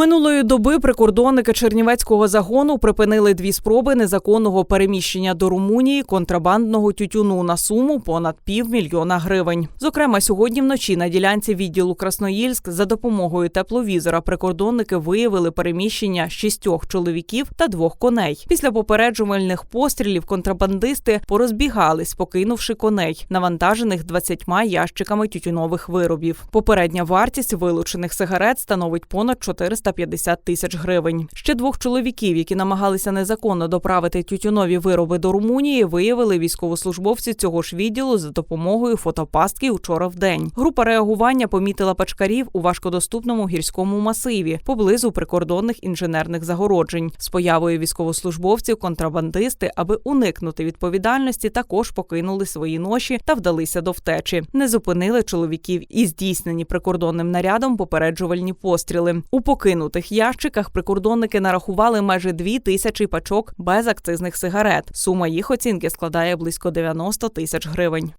Минулої доби прикордонники Чернівецького загону припинили дві спроби незаконного переміщення до Румунії контрабандного тютюну на суму понад півмільйона гривень. Зокрема, сьогодні вночі на ділянці відділу Красноїльськ за допомогою тепловізора прикордонники виявили переміщення шістьох чоловіків та двох коней. Після попереджувальних пострілів контрабандисти порозбігались, покинувши коней, навантажених 20 ящиками тютюнових виробів. Попередня вартість вилучених сигарет становить понад 450 тисяч гривень. Ще двох чоловіків, які намагалися незаконно доправити тютюнові вироби до Румунії, виявили військовослужбовці цього ж відділу за допомогою фотопастки учора в день. Група реагування помітила пачкарів у важкодоступному гірському масиві поблизу прикордонних інженерних загороджень. З появою військовослужбовців контрабандисти, аби уникнути відповідальності, також покинули свої ноші та вдалися до втечі. Не зупинили чоловіків і здійснені прикордонним нарядом попереджувальні постріли. У покинутих ящиках прикордонники нарахували майже дві тисячі пачок безакцизних сигарет. Сума їх оцінки складає близько 90 тисяч гривень.